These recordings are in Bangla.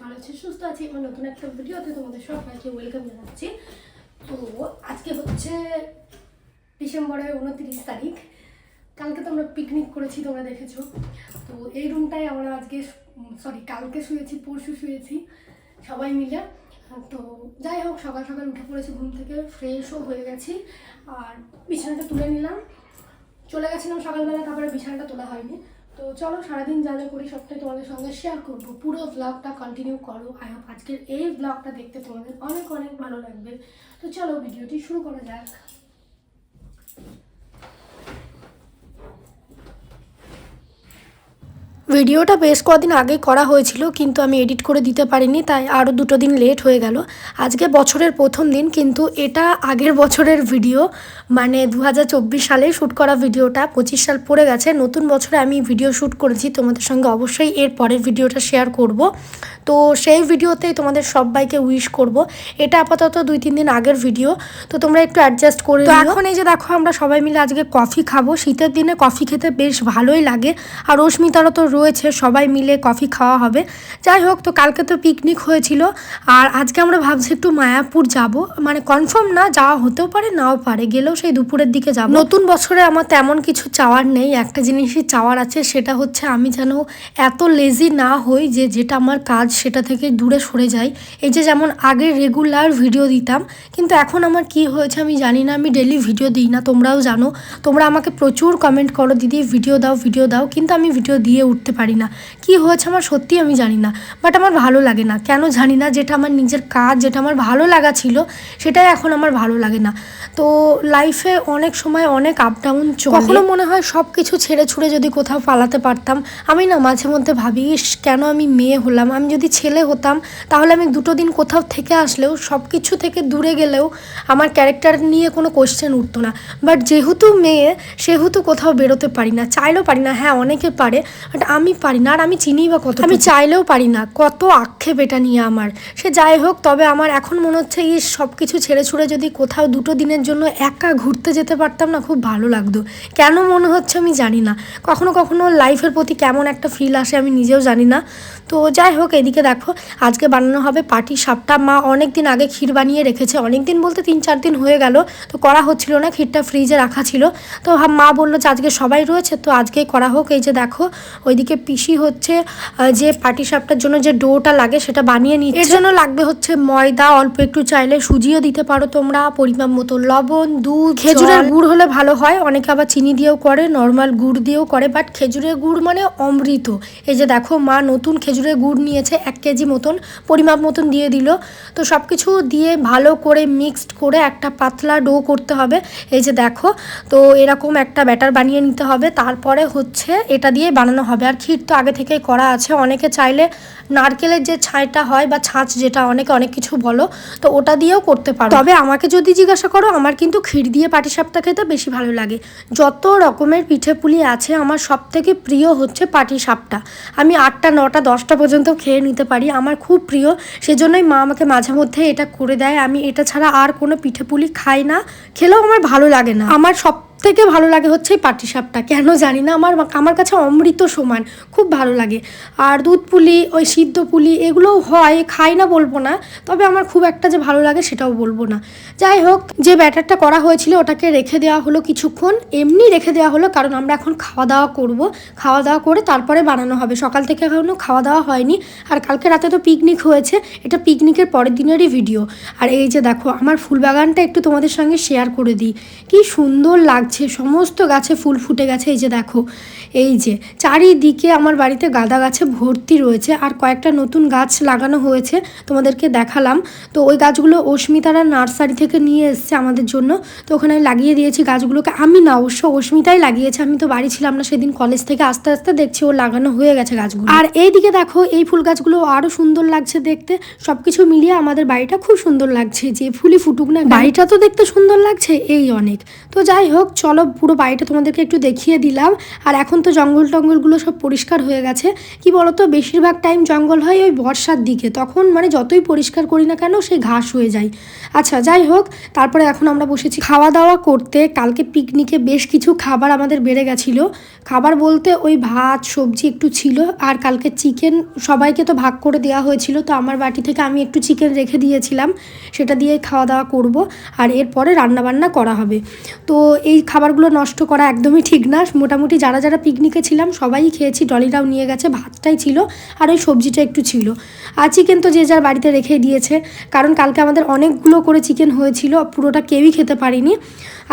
ভালো আছি সুস্থ আছি। এবং নতুন একটা ভিডিওতে তোমাদের সবাইকে ওয়েলকাম জানাচ্ছি। তো আজকে হচ্ছে ডিসেম্বরের উনত্রিশ তারিখ। কালকে তো আমরা পিকনিক করেছি, তোমরা দেখেছ। তো এই রুমটায় আমরা আজকে সরি কালকে শুয়েছি, পরশু শুয়েছি, সবাই মিলে। তো যাই হোক, সকাল সকাল উঠে পড়েছি ঘুম থেকে ফ্রেশও হয়ে গেছি। আর বিছানাটা তুলে নিলাম। চলে গেছিলাম সকালবেলা, তারপরে বিছানাটা তোলা হয়নি। তো চলো সারাদিন যা যা করি সবটাই তোমাদের সঙ্গে শেয়ার করব। পুরো ব্লগটা কন্টিনিউ করো। আই হোপ আজকের এই ব্লগটা দেখতে তোমাদের অনেক অনেক ভালো লাগবে। তো চলো ভিডিওটি শুরু করা যাক। ভিডিওটা বেশ কদিন আগে করা হয়েছিল, কিন্তু আমি এডিট করে দিতে পারিনি, তাই আরও দুটো দিন লেট হয়ে গেল। আজকে বছরের প্রথম দিন, কিন্তু এটা আগের বছরের ভিডিও মানে দু হাজার চব্বিশ সালে শ্যুট করা ভিডিওটা, পঁচিশ সাল পড়ে গেছে। নতুন বছরে আমি ভিডিও শ্যুট করেছি, তোমাদের সঙ্গে অবশ্যই এর পরের ভিডিওটা শেয়ার করব। তো সেই ভিডিওতেই তোমাদের সবাইকে উইশ করব। এটা আপাতত দুই তিন দিন আগের ভিডিও তো তোমরা একটু অ্যাডজাস্ট করে তো এখন এই যে দেখো আমরা সবাই মিলে আজকে কফি খাব। শীতের দিনে কফি খেতে বেশ ভালোই লাগে। আর রশ্মিতারও তো রয়েছে সবাই মিলে কফি খাওয়া হবে। যাই হোক তো কালকে তো পিকনিক হয়েছিল। আর আজকে আমরা ভাবছি একটু মায়াপুর যাব। মানে কনফার্ম না যাওয়া হতেও পারে নাও পারে। গেলেও সেই দুপুরের দিকে যাব। নতুন বছরে আমার তেমন কিছু চাওয়ার নেই। একটা জিনিসই চাওয়ার আছে সেটা হচ্ছে আমি যেন এত লেজি না হই যে যেটা আমার কাজ সেটা থেকে দূরে সরে যাই। এই যে যেমন আগে রেগুলার ভিডিও দিতাম, কিন্তু এখন আমার কি হয়েছে আমি জানি না, আমি ডেলি ভিডিও দিই না, তোমরাও জানো। তোমরা আমাকে প্রচুর কমেন্ট করো, দিদি ভিডিও দাও ভিডিও দাও, কিন্তু আমি ভিডিও দিয়ে উঠতে পারি না। কি হয়েছে আমার সত্যি আমি জানি না বাট আমার ভালো লাগে না। কেন জানি না, যেটা আমার নিজের কাজ, যেটা আমার ভালো লাগা ছিল, সেটাই এখন আমার ভালো লাগে না। তো লাইফে অনেক সময় অনেক আপ ডাউন কখনো মনে হয় সব কিছু ছেড়ে ছুড়ে যদি কোথাও পালাতে পারতাম, আমি না মাঝে মধ্যে ভাবি কেন আমি মেয়ে হলাম? আমি যদি ছেলে হতাম, তাহলে আমি দুটো দিন কোথাও থেকে আসলেও সব কিছু থেকে দূরে গেলেও আমার ক্যারেক্টার নিয়ে কোনো কোশ্চেন উঠতো না। বাট যেহেতু মেয়ে, সেহেতু কোথাও বেরোতে পারি না। চাইলেও পারি না হ্যাঁ অনেকে পারে বাট আমি পারি না, আর আমি চিনি বা কত আমি চাইলেও পারি না, কত আক্ষেপ এটা নিয়ে আমার। সে যাই হোক, তবে আমার এখন মনে হচ্ছে এই সব কিছু ছেড়ে ছুড়ে যদি কোথাও দুটো দিনের জন্য একা ঘুরতে যেতে পারতাম না, খুব ভালো লাগতো। কেন মনে হচ্ছে আমি জানি না। কখনো কখনো লাইফের প্রতি কেমন একটা ফিল আসে আমি নিজেও জানি না। তো যাই হোক, এদিকে দেখো, আজকে বানানো হবে পাটি সাপটা। মা অনেক দিন আগে ক্ষীর বানিয়ে রেখেছে। অনেক দিন বলতে তিন চার দিন হয়ে গেল। তো করা হচ্ছিল না, ক্ষীরটা ফ্রিজে রাখা ছিল। তো মা বলল যে আজকে সবাই রয়েছে, তো আজকেই করা হোক। এই যে দেখো, ওইদিকে পিসি হচ্ছে যে পাটি সাপটার জন্য যে ডোটা লাগে সেটা বানিয়ে নিচ্ছে। এর জন্য লাগবে হচ্ছে ময়দা, অল্প একটু চাইলে সুজিও দিতে পারো তোমরা পরিমাণ মতো লবণ, দুধ খেজুরের গুড় হলে ভালো হয়, অনেকে আবার চিনি দিয়েও করে নর্মাল গুড় দিয়েও করে বাট খেজুরের গুড় মানে অমৃত। এই যে দেখো, মা নতুন খেজুরের গুড় নিয়েছে এক কেজি মতন, পরিমাপ মতন দিয়ে দিল। তো সব কিছু দিয়ে ভালো করে মিক্সড করে একটা পাতলা ডো করতে হবে। এই যে দেখো, তো এরকম একটা ব্যাটার বানিয়ে নিতে হবে। তারপরে হচ্ছে এটা দিয়ে বানানো হবে। আর ক্ষীর তো আগে থেকেই করা আছে। অনেকে চাইলে নারকেলের যে ছাইটা হয় বা ছাঁচ যেটা অনেকে অনেক কিছু বলো, তো ওটা দিয়েও করতে পারো। তবে আমাকে যদি জিজ্ঞাসা করো, আমার কিন্তু ক্ষীর দিয়ে পাটিসাপটা খেতে বেশি ভালো লাগে। যত রকমের পিঠে পুলি আছে, আমার সব থেকে প্রিয় হচ্ছে পাটিসাপটা। আমি আটটা, নটা, দশটা পর্যন্ত খেয়ে নিতে পারি। আমার খুব প্রিয়, সেজন্যই মা আমাকে মাঝে মধ্যে এটা করে দেয়। আমি এটা ছাড়া আর কোনো পিঠে পুলি খাই না। খেলেও আমার ভালো লাগে না। আমার সব থেকে ভালো লাগে হচ্ছে এই পাটিসাপটা। কেন জানি না, আমার আমার কাছে অমৃত সমান, খুব ভালো লাগে। আর দুধ পুলি, ওই সিদ্ধ পুলি, এগুলোও হয়, খাই না বলব না, তবে আমার খুব একটা যে ভালো লাগে সেটাও বলব না। যাই হোক, যে ব্যাটারটা করা হয়েছিল ওটাকে রেখে দেওয়া হলো কিছুক্ষণ, এমনি রেখে দেওয়া হলো, কারণ আমরা এখন খাওয়া দাওয়া করব। খাওয়া দাওয়া করে তারপরে বানানো হবে। সকাল থেকে এখনও খাওয়া দাওয়া হয়নি, আর কালকে রাতে তো পিকনিক হয়েছে, এটা পিকনিকের পরের দিনেরই ভিডিও আর এই যে দেখো, আমার ফুল বাগানটা একটু তোমাদের সঙ্গে শেয়ার করে দিই। কি সুন্দর লাগছে সমস্ত গাছে ফুল ফুটে গেছে। এই যে দেখো, এই যে চারিদিকে আমার বাড়িতে গাঁদা গাছে ভর্তি রয়েছে। আর কয়েকটা নতুন গাছ লাগানো হয়েছে, তোমাদেরকে দেখালাম। তো ওই গাছগুলো অস্মিতারা নার্সারি থেকে নিয়ে এসছে আমাদের জন্য। তো ওখানে লাগিয়ে দিয়েছি গাছগুলোকে। আমি না, অবশ্য অস্মিতাই লাগিয়েছে। আমি তো বাড়ি ছিলাম না সেদিন, কলেজ থেকে আস্তে আস্তে দেখছি ও লাগানো হয়ে গেছে গাছগুলো। আর এইদিকে দেখো, এই ফুল গাছগুলো আরও সুন্দর লাগছে দেখতে। সব কিছু মিলিয়ে আমাদের বাড়িটা খুব সুন্দর লাগছে। যে ফুলই ফুটুক না বাড়িটা তো দেখতে সুন্দর লাগছে, এই অনেক। তো যাই হোক চলো পুরো বাড়িটা তোমাদেরকে একটু দেখিয়ে দিলাম। আর এখন তো জঙ্গল টঙ্গলগুলো সব পরিষ্কার হয়ে গেছে। কি বলতো, বেশিরভাগ টাইম জঙ্গল হয় ওই বর্ষার দিকে। তখন মানে যতই পরিষ্কার করি না কেন সেই ঘাস হয়ে যায়। আচ্ছা যাই হোক, তারপরে এখন আমরা বসেছি খাওয়া দাওয়া করতে। কালকে পিকনিকে বেশ কিছু খাবার আমাদের বেড়ে গেছিল। খাবার বলতে ওই ভাত, সবজি একটু ছিল। আর কালকে চিকেন সবাইকে তো ভাগ করে দেওয়া হয়েছিল। তো আমার বাটি থেকে আমি একটু চিকেন রেখে দিয়েছিলাম। সেটা দিয়ে খাওয়া দাওয়া করব। আর এরপরে রান্নাবান্না করা হবে। তো এই খাবারগুলো নষ্ট করা একদমই ঠিক না। মোটামুটি যারা যারা পিকনিকে ছিলাম, সবাই খেয়েছি ডলিরাও নিয়ে গেছে, ভাতটাই ছিল আর ওই সবজিটা একটু ছিল। আর চিকেন তো যে যার বাড়িতে রেখে দিয়েছে, কারণ কালকে আমাদের অনেকগুলো করে চিকেন হয়েছিল, পুরোটা কেউই খেতে পারিনি।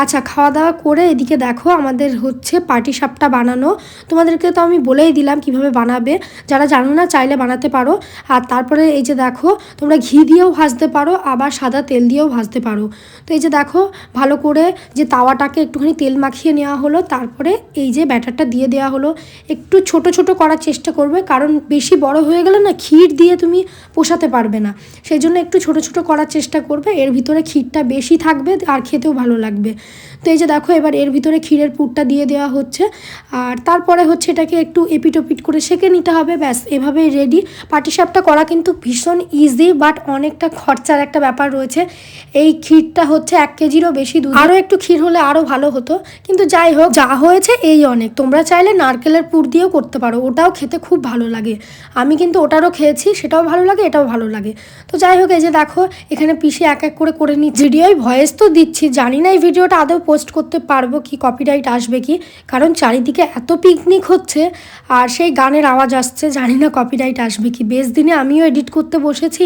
আচ্ছা খাওয়া দাওয়া করে এদিকে দেখো আমাদের হচ্ছে পাটি সাপটা বানানো। তোমাদেরকে তো আমি বলেই দিলাম কীভাবে বানাবে। যারা জানো না চাইলে বানাতে পারো। আর তারপরে এই যে দেখো, তোমরা ঘি দিয়েও ভাজতে পারো, আবার সাদা তেল দিয়েও ভাজতে পারো। তো এই যে দেখো, ভালো করে যে তাওয়াটাকে একটুখানি তেল মাখিয়ে নেওয়া হলো, তারপরে এই যে ব্যাটারটা দিয়ে দেওয়া হলো। একটু ছোট ছোট করার চেষ্টা করবে, কারণ বেশি বড় হয়ে গেলে না ক্ষীর দিয়ে তুমি পোষাতে পারবে না। সেই জন্য একটু ছোট ছোট করার চেষ্টা করবে, এর ভিতরে ক্ষীরটা বেশি থাকবে আর খেতেও ভালো লাগবে। তো এই যে দেখো, এবার এর ভিতরে ক্ষীরের পুরটা দিয়ে দেওয়া হচ্ছে। আর তারপরে হচ্ছে এটাকে একটু এপিটোপিট করে সেঁকে নিতে হবে, ব্যাস, এভাবেই রেডি পাটিসাপটা করা কিন্তু ভীষণ ইজি বাট অনেকটা খরচার একটা ব্যাপার রয়েছে। এই ক্ষীরটা হচ্ছে এক কেজিরও বেশি দুধ আরও একটু ক্ষীর হলে আরও ভালো হতো। কিন্তু যাই হোক, যা হয়েছে এই অনেক। তোমরা চাইলে নারকেলের পুর দিয়েও করতে পারো। ওটাও খেতে খুব ভালো লাগে। আমি কিন্তু ওটারও খেয়েছি, সেটাও ভালো লাগে, এটাও ভালো লাগে। তো যাই হোক, এই যে দেখো, এখানে পিসে এক এক করে করে নিচ্ছি। ভিডিওয় ভয়েস তো দিচ্ছি, জানি না এই ভিডিওটা আদৌ পোস্ট করতে পারব কি কপিরাইট আসবে কি? কারণ চারিদিকে এত পিকনিক হচ্ছে আর সেই গানের আওয়াজ আসছে, জানি না কপিরাইট আসবে কি। বেশ দিনে আমিও এডিট করতে বসেছি।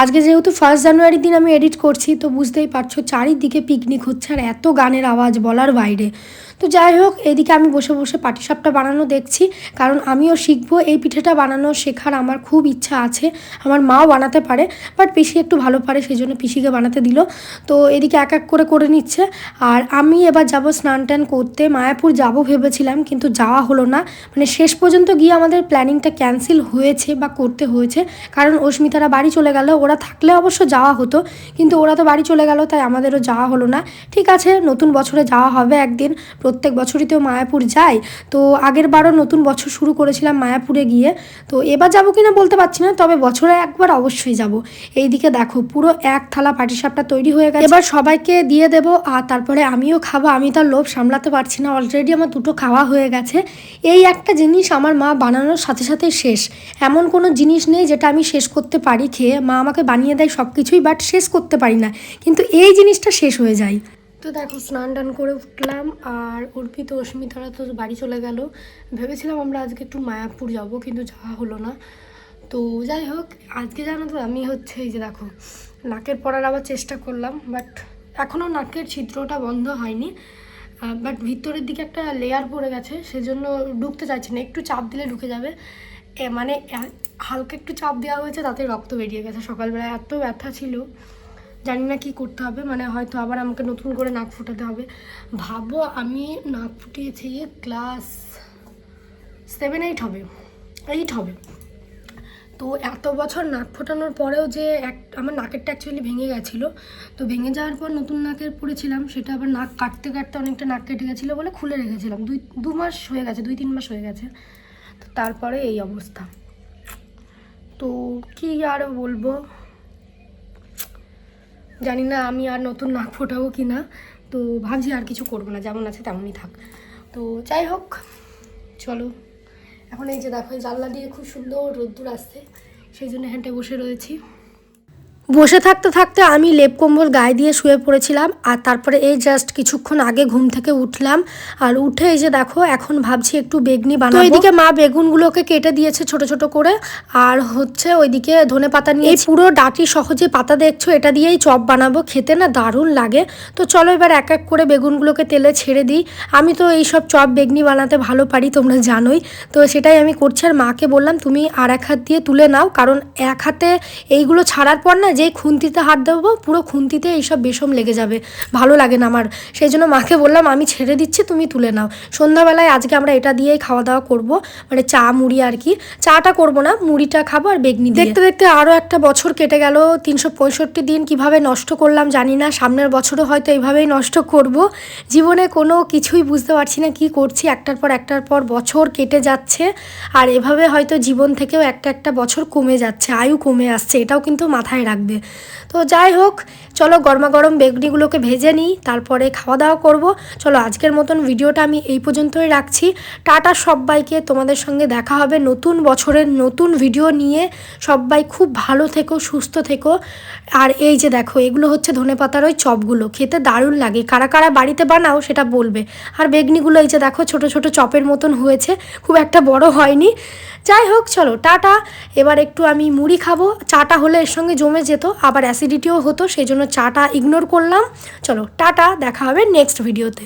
আজকে যেহেতু ফার্স্ট জানুয়ারির দিন আমি এডিট করছি, তো বুঝতেই পারছ চারিদিকে পিকনিক হচ্ছে আর এত গানের আওয়াজ বলার বাইরে। তো যাই হোক, এদিকে আমি বসে বসে পাটিসাপটা বানানো দেখছি, কারণ আমিও শিখব। এই পিঠেটা বানানো শেখার আমার খুব ইচ্ছা আছে। আমার মাও বানাতে পারে বাট পিসি একটু ভালো পারে, সেই জন্য পিসিকে বানাতে দিল। তো এদিকে এক এক করে করে নিচ্ছে। আর আমি এবার যাব স্নান টান করতে। মায়াপুর যাব ভেবেছিলাম, কিন্তু যাওয়া হলো না। মানে শেষ পর্যন্ত গিয়ে আমাদের প্ল্যানিংটা ক্যান্সেল হয়েছে বা করতে হয়েছে। কারণ অস্মিতারা বাড়ি চলে গেল, ওরা থাকলে অবশ্য যাওয়া হতো। কিন্তু ওরা তো বাড়ি চলে গেল, তাই আমাদেরও যাওয়া হলো না। ঠিক আছে, নতুন বছরে যাওয়া হবে একদিন। প্রত্যেক বছরই তো মায়াপুর যাই। তো আগের বারও নতুন বছর শুরু করেছিলাম মায়াপুরে গিয়ে। তো এবার যাব কিনা বলতে পারছি না, তবে বছরে একবার অবশ্যই যাব। এইদিকে দেখো, পুরো এক থালা পাটিসাপটা তৈরি হয়ে গেছে। এবার সবাইকে দিয়ে দেবো, আর তারপরে আমিও খাব, আমি তার লোভ সামলাতে পারছি না। অলরেডি আমার দুটো খাওয়া হয়ে গেছে। এই একটা জিনিস আমার মা বানানোর সাথে সাথে শেষ। এমন কোনো জিনিস নেই যেটা আমি শেষ করতে পারি খেয়ে। মা আমাকে বানিয়ে দেয় সব কিছুই বাট শেষ করতে পারি না। কিন্তু এই জিনিসটা শেষ হয়ে যায়। তো দেখো, স্নান টান করে উঠলাম আর অর্পিত, অস্মিতারা তো বাড়ি চলে গেল। ভেবেছিলাম আমরা আজকে একটু মায়াপুর যাব, কিন্তু যাওয়া হলো না। তো যাই হোক, আজকে জানো তো, আমি হচ্ছে এই যে দেখো, নাকের পরার আবার চেষ্টা করলাম বাট এখনও নাকের ছিদ্রটা বন্ধ হয়নি বাট ভিতরের দিকে একটা লেয়ার পড়ে গেছে, সেজন্য ঢুকতে চাইছে না। একটু চাপ দিলে ঢুকে যাবে। মানে হালকা একটু চাপ দেওয়া হয়েছে, তাতে রক্ত বেরিয়ে গেছে। সকালবেলা এত ব্যথা ছিল, জানি না কি করতে হবে মানে হয়তো আবার আমাকে নতুন করে নাক ফুটাতে হবে। ভাবো, আমি নাক ফুটিয়েছি ক্লাস সেভেন এইট হবে এইট হবে। তো এত বছর নাক ফোটানোর পরেও যে এক, আমার নাকেরটা অ্যাকচুয়ালি ভেঙে গেছিল। তো ভেঙে যাওয়ার পর নতুন নাকের পড়েছিলাম সেটা আবার নাক কাটতে কাটতে অনেকটা নাক কেটে গেছিল বলে খুলে রেখেছিলাম। দুই, দু মাস হয়ে গেছে, দুই, তিন মাস হয়ে গেছে। তো তারপরে এই অবস্থা। তো কি আর বলব? জানি না আমি আর নতুন নাক ফোটাবো কি না তো ভাবছি আর কিছু করব না, যেমন আছে তেমনই থাক। তো যাই হোক, চলো। এখন এই যে দেখো জানলা দিয়ে খুব সুন্দর রোদ্দুর আসছে, সেই জন্য এখানটায় বসে রয়েছি। বসে থাকতে থাকতে আমি লেপ কম্বল গায়ে দিয়ে শুয়ে পড়েছিলাম আর তারপরে এই জাস্ট কিছুক্ষণ আগে ঘুম থেকে উঠলাম আর উঠে এই যে দেখো এখন ভাবছি একটু বেগনি বানাবো। এদিকে মা বেগুনগুলোকে কেটে দিয়েছে ছোট ছোট করে আর হচ্ছে ওইদিকে ধনে পাতা নিয়ে এই পুরো ডাটি সহজে পাতা দেখছ এটা দিয়েই চপ বানাবো খেতে না দারুণ লাগে। তো চলো এবার এক এক করে বেগুনগুলোকে তেলে ছেড়ে দিই। আমি তো এইসব চপ বেগনি বানাতে ভালো পারি তোমরা জানোই। তো সেটাই আমি করছি আর মাকে বললাম তুমি আর এক হাত দিয়ে তুলে নাও কারণ এক হাতে এইগুলো ছাড়ার পর না যেই খুন্তিতে হাত দেবো, পুরো খুন্তিতে এইসব বেসম লেগে যাবে। ভালো লাগে না আমার। সেই জন্য মাকে বললাম, আমি ছেড়ে দিচ্ছি, তুমি তুলে নাও। সন্ধ্যাবেলায় আজকে আমরা এটা দিয়েই খাওয়া দাওয়া করব মানে চা, মুড়ি আর কি। চাটা করব না, মুড়িটা খাব আর বেগনি দেখতে দেখতে আরও একটা বছর কেটে গেল, তিনশো পঁয়ষট্টি দিন কীভাবে নষ্ট করলাম জানি না, সামনের বছরও হয়তো এইভাবেই নষ্ট করব। জীবনে কোনো কিছুই বুঝতে পারছি না কি করছি, একটার পর একটার পর বছর কেটে যাচ্ছে, আর এভাবে হয়তো জীবন থেকেও একটা একটা বছর কমে যাচ্ছে, আয়ু কমে আসছে, এটাও কিন্তু মাথায় রাখবে। তো যাই হোক, চলো গরমা গরম বেগনিগুলোকে ভেজে নিই, তারপরে খাওয়া দাওয়া করব। চলো আজকের মতন ভিডিওটা আমি এই পর্যন্তই রাখছি। টাটা সবাইকে, তোমাদের সঙ্গে দেখা হবে নতুন বছরের নতুন ভিডিও নিয়ে। সবাই খুব ভালো থেকো, সুস্থ থেকো। আর এই যে দেখো, এগুলো হচ্ছে ধনে পাতার ওই চপগুলো। খেতে দারুণ লাগে। কারা কারা বাড়িতে বানাও, সেটা বলবে। আর বেগনিগুলো এই যে দেখো, ছোট ছোট চপের মতন হয়েছে। খুব একটা বড় হয়নি। যাই হোক, চলো টাটা। এবার একটু আমি মুড়ি খাব। চাটা হলে এর সঙ্গে জমে যেত, আবার অ্যাসিডিটিও হতো, সেই জন্য চাটা ইগনোর করলাম। চলো, টাটা, দেখা হবে নেক্সট ভিডিওতে